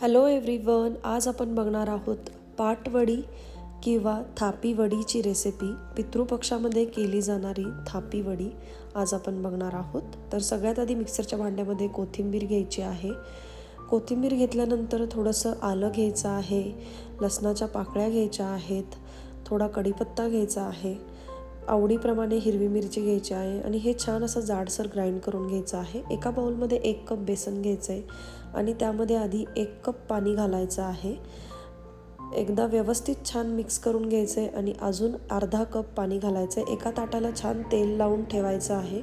Hello everyone आज आपण बघणार आहोत पाटवडी किंवा थापीवडीची रेसिपी पितृपक्षामध्ये केली जाणारी थापीवडी आज आपण बघणार आहोत. तर सगळ्यात आधी मिक्सरच्या भांड्यामध्ये कोथिंबीर घ्यायची आहे. कोथिंबीर घेतल्यानंतर थोडंसं आलं घ्यायचं आहे. लसणाच्या पाकळ्या घ्यायच्या आहेत. थोडा कढीपत्ता घ्यायचा आहे. आवडीप्रमाणे हिरवी मिरची घ्यायची आहे आणि हे छान असं जाडसर ग्राइंड करून घ्यायचं आहे. एका बाउलमध्ये एक कप बेसन घ्यायचं आहे आणि त्यामध्ये आधी एक कप पाणी घालायचं आहे. एकदा व्यवस्थित छान मिक्स करून घ्यायचं आहे आणि अजून अर्धा कप पाणी घालायचं आहे एका ताटाला छान तेल लावून ठेवायचं आहे.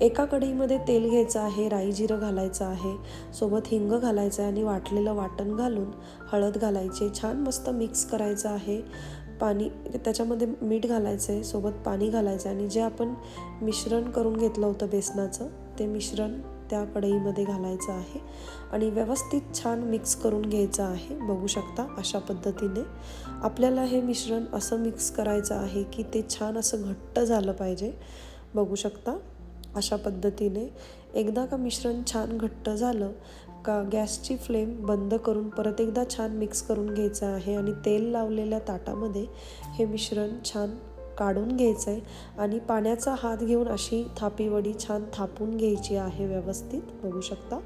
एका कढईमध्ये तेल घ्यायचं आहे राई जिरं घालायचं आहे. सोबत हिंग घालायचं आहे आणि वाटलेलं वाटण घालून हळद घालायची छान मस्त मिक्स करायचं आहे. पाणी त्याच्यामध्ये मीठ घालायचं आहे सोबत पाणी घालायचं आहे आणि जे आपण मिश्रण करून घेतलं होतं बेसनाचं ते मिश्रण त्या कढईमध्ये घालायचं आहे आणि व्यवस्थित छान मिक्स करून घ्यायचं आहे. बघू शकता अशा पद्धतीने आपल्याला हे मिश्रण असं मिक्स करायचं आहे की ते छान असं घट्ट झालं पाहिजे. बघू शकता अशा पद्धतीने एकदा का मिश्रण छान घट्ट झालं का गॅसची फ्लेम बंद करून परत एकदा छान मिक्स करून घ्यायचं आहे आणि तेल लावलेल्या ताटामध्ये हे मिश्रण छान काढून घ्यायचं आहे आणि पाण्याचा हात घेऊन अशी थापीवडी छान थापून घ्यायची आहे व्यवस्थित. बघू शकता.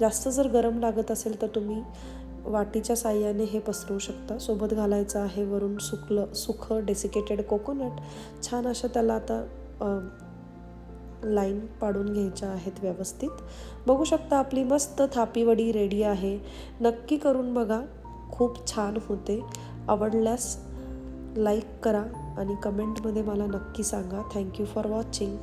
जास्त जर गरम लागत असेल तर तुम्ही वाटीच्या साह्याने हे पसरवू शकता. सोबत घालायचं आहे वरून सुकलं सुखं डेसिकेटेड कोकोनट छान असं त्याला आता लाईन पाडून घ्यायच्या आहेत व्यवस्थित. बघू शकता आपली मस्त थापीवडी रेडी आहे. नक्की करून बघा. खूप छान होते. आवडल्यास लाईक करा आणि कमेंटमध्ये मला नक्की सांगा. Thank you for watching